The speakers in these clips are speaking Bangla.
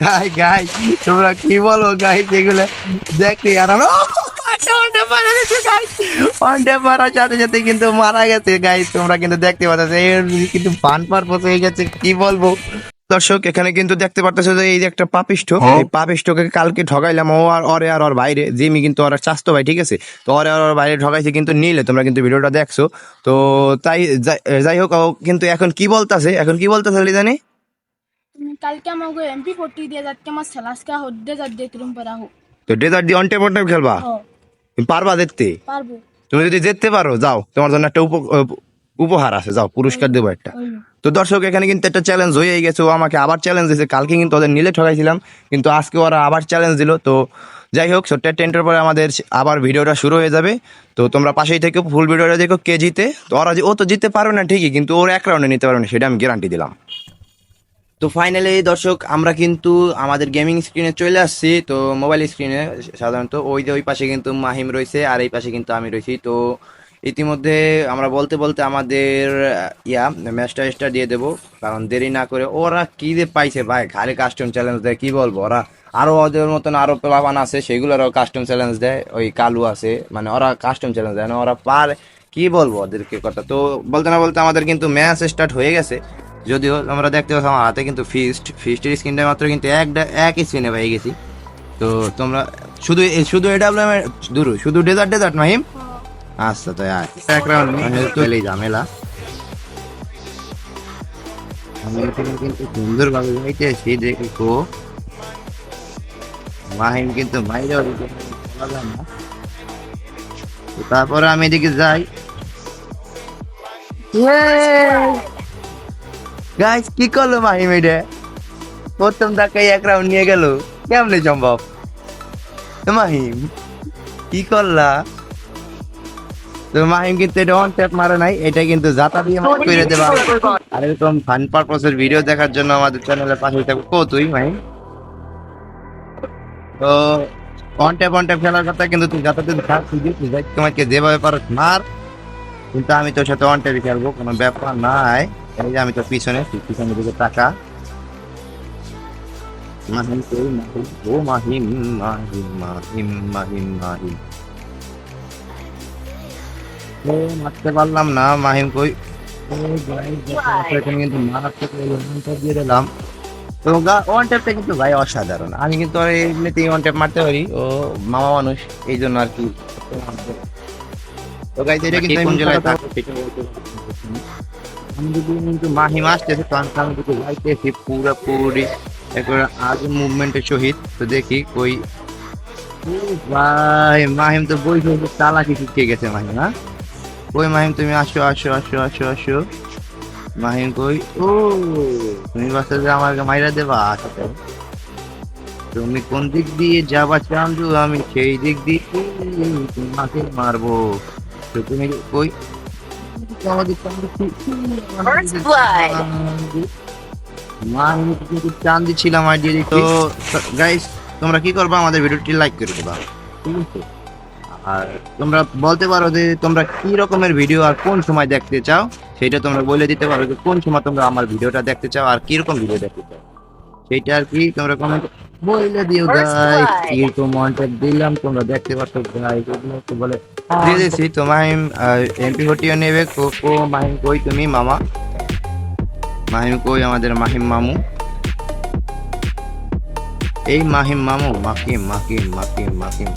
গাই গাই তোমরা কি বলো গাই যেগুলো দেখতে আর ওয়ানডে মারার সাথে সাথে কিন্তু মারা গেছে গাই তোমরা কিন্তু দেখতে পাচ্ছ কিন্তু ফান পারপোজ হয়ে গেছে কি বলব? দর্শক এখানে কিন্তু দেখতে পারতেছো যে এই যে একটা পাপিষ্ঠ এই পাপিষ্ঠকে কালকে ঠগাইলাম ও আর ওরে আর ওর বাইরে জিমি কিন্তু ওরা চাস্তো ভাই ঠিক আছে? তো ওরে আর ওর বাইরে ঠগাইছে কিন্তু নিলে তোমরা কিন্তু ভিডিওটা দেখছ। তো তাই যাই- হোক কিন্তু এখন কি বলতাছে? এখন কি বলতাছে জানি কালকে আমাকে এমপি ফোর্টি দিয়ে যাচ্ছে আমার সেলাসকা হদ্দে যাত তুলুম পারা হোক তো ডেজার্ট দিয়ে অন্টে পন্টে খেলবা? ও তুমি পারবা দেখতে? পারব। তুমি যদি যেতে পারো যাও। তোমার জন্য একটা উপ- উপহার আছে যাও পুরস্কার দেবো একটা। তো দর্শক এখানে কিন্তু একটা চ্যালেঞ্জ হয়ে গেছে ও আমাকে আবার চ্যালেঞ্জ দিয়েছে। কালকে কিন্তু ওদের নিলে ঠকাইছিলাম কিন্তু আজকে ওরা আবার চ্যালেঞ্জ দিল। তো যাই হোক ছোট্ট টেন্টের পরে আমাদের আবার ভিডিওটা শুরু হয়ে যাবে। তো তোমরা পাশেই থেকে ফুল ভিডিওটা দেখো কে জিতে। তো ওরা ও তো জিততে পারবে না ঠিকই কিন্তু ওর এক রাউন্ডে নিতে পারবে না সেটা আমি গ্যারান্টি দিলাম। তো ফাইনালি দর্শক, আমরা কিন্তু আমাদের গেমিং স্ক্রিনে চলে আসছি। তো মোবাইল স্ক্রিনে সাধারণত ওই যে ওই পাশে কিন্তু মাহিম রয়েছে, আর এই পাশে কিন্তু আমি রয়েছি। তো ইতিমধ্যে আমরা বলতে বলতে আমাদের ইয়া ম্যাচটা স্টার দিয়ে দেবো। কারণ দেরি না করে ওরা কি যে পাইছে ভাই, খালি কাস্টম চ্যালেঞ্জ দেয়, কি বলব? ওরা আরও ওদের মতন আরও প্লাবান আছে, সেগুলোরও কাস্টম চ্যালেঞ্জ দেয়। ওই কালু আছে মানে ওরা কাস্টম চ্যালেঞ্জ দেয় না, ওরা পার, কি বলব ওদেরকে কথা? তো বলতে না বলতে আমাদের কিন্তু ম্যাচ স্টার্ট হয়ে গেছে। যদিও আমরা দেখতে পাচ্ছি আমার হাতে কিন্তু ফিস্ট ফিস্টের স্ক্রিনটা মাত্র কিন্তু এক এক স্ক্রিনে পেয়ে গেছি। তো তোমরা শুধু শুধু এটা দূর শুধু ডেজার্ট ডেজার্ট মাহিম? আচ্ছা তো এক রাউন্ড চলেই ঝামেলা। আমি কিন্তু সুন্দরভাবে যাইতেছি দেখি। কো মাহিম কিন্তু বলা না। তারপরে আমি এদিকে যাই। গাইস কি করল মাহিম এটা প্রথম এক রাউন্ড নিয়ে গেল। কেমনে সম্ভব? মাহিম কি করলা? তো মাহিম কিন্তু এটা অন ট্যাপ নাই, এটা কিন্তু জাতা দিয়ে করে দেবা। আর এরকম ফান পারপসের ভিডিও দেখার জন্য আমাদের চ্যানেলের পাশে থাকো। কো তুই মাহিম তো অন ট্যাপ অন ট্যাপ খেলার কথা কিন্তু তুই জাতাতে থাক, তুই যে তোমাকে যেভাবে পারো মার। কিন্তু আমি তোর সাথে অন ট্যাপই খেলব, কোনো ব্যাপার নাই। এই যে আমি তো পিছনে তুই পিছনে দিকে টাকা মাহিম কই মাহিম ও মাহিম মাহিম মাহিম মাহিম মাহিম। ও মারতে পারলাম না মাহিম কই? কিন্তু মারাত্মক দিয়ে দিলাম। তো ওয়ান ট্যাপটা কিন্তু ভাই অসাধারণ। আমি কিন্তু এমনিতেই ওয়ান ট্যাপ মারতে পারি ও মামা মানুষ এই জন্য আর কি। তো গাইজ এটা কিন্তু মাহিম তো বই গেছে মাহিম হ্যাঁ? কই মাহিম, তুমি আসো আসো আসো আসো আসো। মাহিম কই, ও, তুমি বাসা আমাকে মাইরা দেবা আসো তুমি কোন দিক দিয়ে যাবা চান্দু, আমি সেই দিক দিয়ে তোমাকে মারবো। তো তুমি কই আমাদের মাহিম কিন্তু চান্দি ছিলাম আর দিয়ে তো গাইস তোমরা কি করবা? আমাদের ভিডিওটি লাইক করে দেবা। ঠিক আছে? আর তোমরা বলতে পারো যে তোমরা কি রকমের ভিডিও আর কোন সময় দেখতে চাও? সেটা তোমরা বলে দিতে পারো যে কোন সময় তোমরা আমার ভিডিওটা দেখতে চাও আর কীরকম ভিডিও দেখতে চাও। সেটা আর কি তোমরা কমেন্ট বলে দিও গাইস কি কমেন্ট দিলাম তোমরা দেখতে পাচ্ছ গাইস তো বলে দিয়ে দিয়েছি তো এমপি হটিও নেবে কো কো মাহিম কই তুমি মামা? মাহিম কই আমাদের মাহিম মামু? এই মাহিম মামু মাকিম মাকিম মাকিম মাকিম।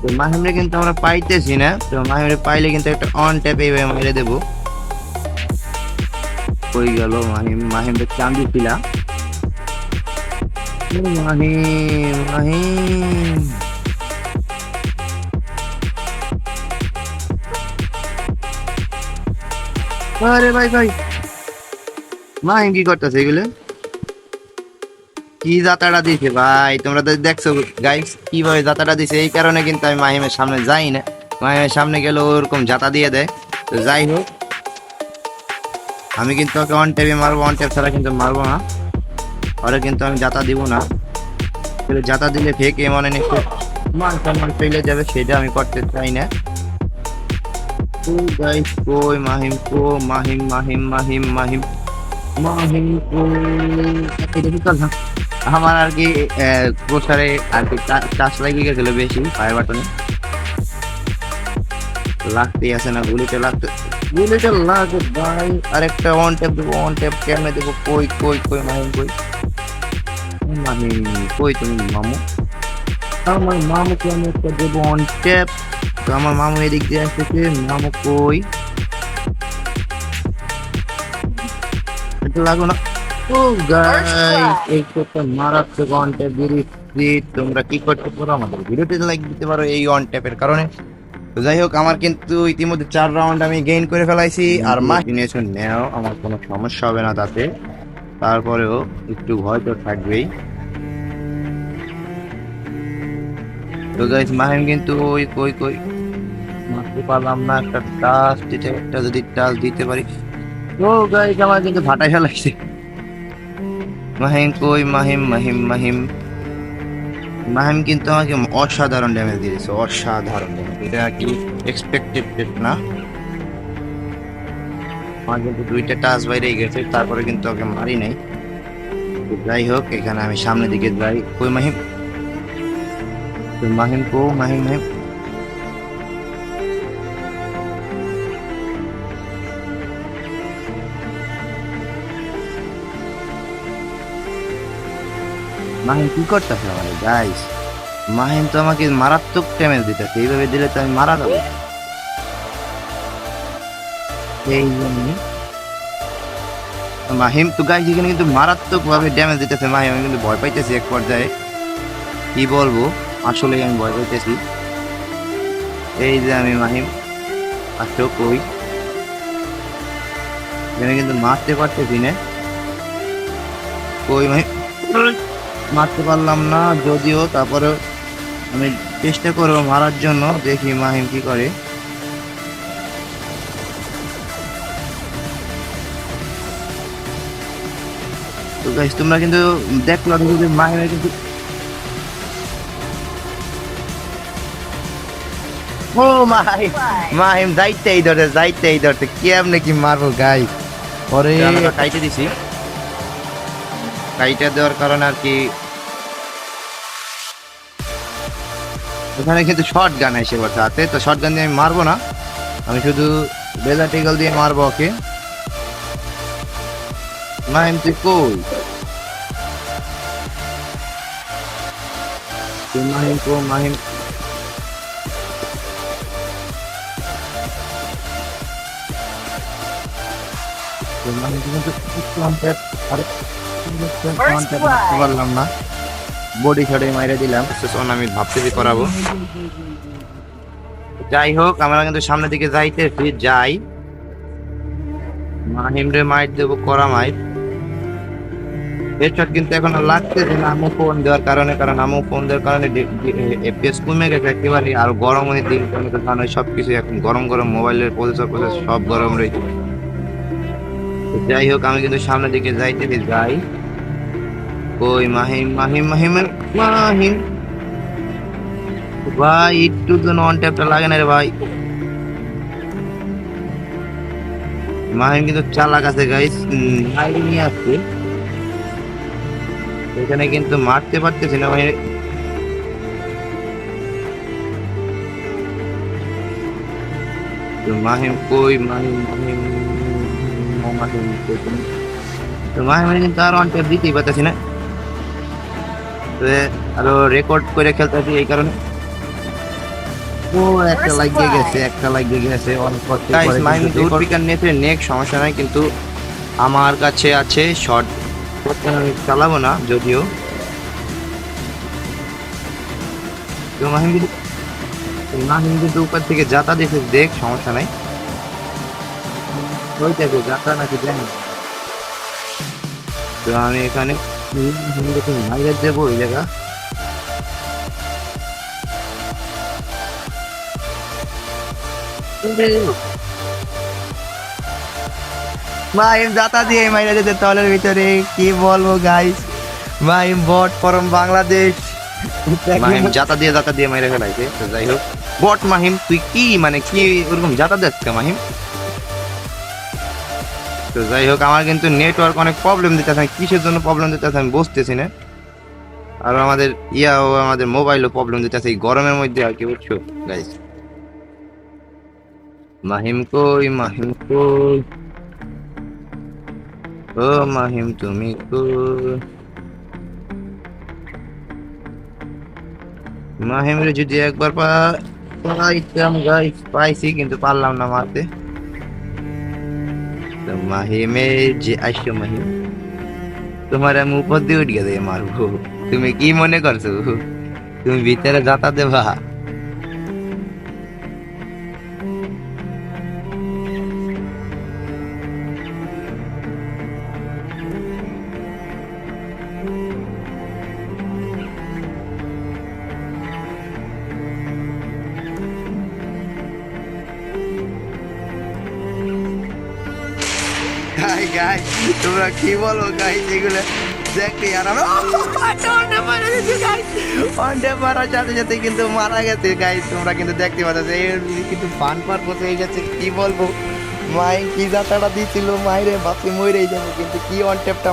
তো মাহিমরে কিন্তু আমরা পাইতেছি না তো মাহিমরে পাইলে কিন্তু একটা অন ট্যাপ এইভাবে মেরে দেবো। কই গেল মাহিম মাহিমরে চান্দি ছিলা। ও মাহিম মাহিম আরে ভাই ভাই। মাহিম কি করতেছে এগুলো? কি যাতাটা দিছে ভাই? তোমরা তো দেখছ গাইস কীভাবে যাতাটা দিছে? এই কারণে কিন্তু আমি মাহিমের সামনে যাই না। মাহিমের সামনে গেলে ওরকম যাতা দিয়ে দেয়। তো যাই হোক, আমি কিন্তু ওকে ওয়ান ট্যাপে মারবো ওয়ান ট্যাপ ছাড়া কিন্তু মারবো না। ওরে কিন্তু আমি যাতা দিব না। যাতা দিলে ফেক এ মনে নিচ্ছে? মান সম্মান ফেলে যাবে, সেটা আমি করতে চাই না। গাইস কই মাহিম কো মাহিম মাহিম মাহিম মাহিম। মাহিম করলাম আমার আর কি পোস্টারে আর কি টাচ লাগিয়ে গেছিল বেশি ফায়ার বাটনে লাগতেই আছে না, গুলিতে লাগতে, গুলিতে লাগে ভাই আরেকটা ওয়ান ট্যাপ দেবো ওয়ান ট্যাপ কেমনে দেবো? কই কই কই, মাহিম, কই? মাহিম কই তুমি, মামু? মামুকে আমি তো আমার মামু এদিক দিয়ে আসতেছে, মামু কই? তোমরা কি করতে পারো? আমাদের ভিডিওতে লাইক দিতে পারো এই অন ট্যাপের কারণে। তো যাই হোক, আমার কিন্তু ইতিমধ্যে চার রাউন্ড আমি গেইন করে ফেলাইছি। আর মা ডিনেশন নেও আমার কোনো সমস্যা হবে না তাতে। তারপরেও একটু ভয় তো থাকবেই। তো গাইস মাহিম কিন্তু ওই কই কই মারতে পারলাম না, একটা টাচ দিতে, একটা যদি টাচ দিতে পারি। ও গাইস আমার কিন্তু ফাটাই ফেলাইছে মাহিম কই, মাহিম মাহিম মাহিম। মাহিম কিন্তু আমাকে অসাধারণ ড্যামেজ দিয়েছে, অসাধারণ। এটা কি এক্সপেক্টেড না? আমার কিন্তু দুইটা টাচ বাইরে গেছে, তারপরে কিন্তু ওকে মারি নাই। যাই হোক, এখানে আমি সামনের দিকে যাই। কই মাহিম? কো মাহিম মাহিম মাহিম কি করতেছে আমাদের? গাইস মাহিম তো আমাকে মারাত্মক ড্যামেজ দিতেছে। এইভাবে দিলে তো আমি মারা যাব। এই জন্য মাহিম, তো গাইস এখানে কিন্তু মারাত্মক ভাবে ড্যামেজ দিতেছে মাহিম। আমি কিন্তু ভয় পাইতেছি এক পর্যায়ে। কি বলব? আসলে আমি ভয় পাইতেছি। এই যে আমি মাহিম আসো কই? এখানে কিন্তু মারতে পারতেছি না। কই মাহিম? মারতে পারলাম না, যদিও তারপরে আমি চেষ্টা করব মারার জন্য, দেখি মাহিম কি করে। তোমরা কিন্তু দেখল যে মাহিমের কিন্তু ও মাহিম মাহিম যাইতেই ধরে যাইতেই ধরতে কেমনে কি মারবো গাই পরে কাইটে দিছি। কাইটা দেওয়ার কারণে আর কি। ওখানে কিন্তু শর্ট গান এসে পড়ছে হাতে তো শর্ট গান দিয়ে আমি মারবো না। আমি শুধু বেলা টিগল দিয়ে মারবো ওকে? মাহিম তুই কই? মাহিম কো মাহিম? কিন্তু কন্ট্যাক্ট আরে পারলাম না। বডি শটে মাইরে দিলাম। সেশন আমি ভাবতেছি করাবো। যাই হোক আমরা কিন্তু সামনের দিকে যাইতেছি যাই। মাহিম রে মাইট দেবো করা মাইট হেডশট কিন্তু এখন লাগতেছে না আমু ফোন দেওয়ার কারণে কারণ আমু ফোন দেওয়ার কারণে এফপিএস কমে গেছে একেবারে আর গরম হয়ে দিন সব কিছু এখন গরম গরম মোবাইলের প্রসেসর প্রসেস সব গরম রয়েছে। যাই হোক, আমি কিন্তু সামনের দিকে যাইতেছি, যাই। কই মাহিম মাহিম মাহিম মাহিম। ভাই, একটু তো নন ট্যাপটা লাগে না রে ভাই। মাহিম কিন্তু চালাক আছে গাইস বাইরে নিয়ে আসছে। এখানে কিন্তু মারতে পারতেছি না ভাই। মাহিম কই, মাহিম মাহিম? সমস্যা নাই কিন্তু আমার কাছে আছে শর্ট চালাবো না যদিও তো মাহিম কিন্তু উপর থেকে যাতা দেখে দেখ সমস্যা নাই ওই দেখো যাতা নাকি জানি তো আমি এখানে ওই জায়গা। দিয়ে তলের ভিতরে, কি বলব guys Mahim bot from Bangladesh. Mahim দিয়ে যাতা দিয়ে মাইরা ফেলাইছে যাই হোক। বট মাহিম, তুই কি মানে কি, ওরকম যাতা দেখছে মাহিম? তো যাই হোক, আমার কিন্তু নেটওয়ার্ক অনেক প্রবলেম দিতে দিতেছে কিসের জন্য প্রবলেম দিতেছে আমি বুঝতেছি না। আর আমাদের ইয়াও, আমাদের মোবাইলও প্রবলেম দিতে দিতেছে, এই গরমের মধ্যে আর কি, বুঝছ গাইস মাহিম কই মাহিম কই? ও মাহিম, তুমি কই? মাহিমরে যদি একবার পা পাইতাম গাইস পাইছি, কিন্তু পারলাম না মারতে। মাহিমে যে আসছো মাহিম তোমার আমি উপর দিয়ে উঠে গেছে মারবো তুমি কি মনে করছ তুমি ভিতরে যাতা দেবা গাই, তোমরা কি বলো গাই, এগুলো আর কিন্তু মারা গেছে, গাই। তোমরা কিন্তু দেখতে কিন্তু কি বলব? মাই কি মাইরে কিন্তু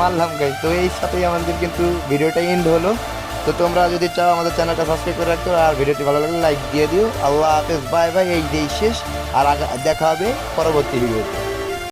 মারলাম, গাই। তো এই সাথেই আমাদের কিন্তু ভিডিওটা এন্ড হলো। তো তোমরা যদি চাও আমাদের চ্যানেলটা সাবস্ক্রাইব করে রাখতে আর ভিডিওটি ভালো লাগলে লাইক দিয়ে দিও। আল্লাহ হাফেজ, বাই বাই, এই শেষ। আর দেখা হবে পরবর্তী ভিডিওতে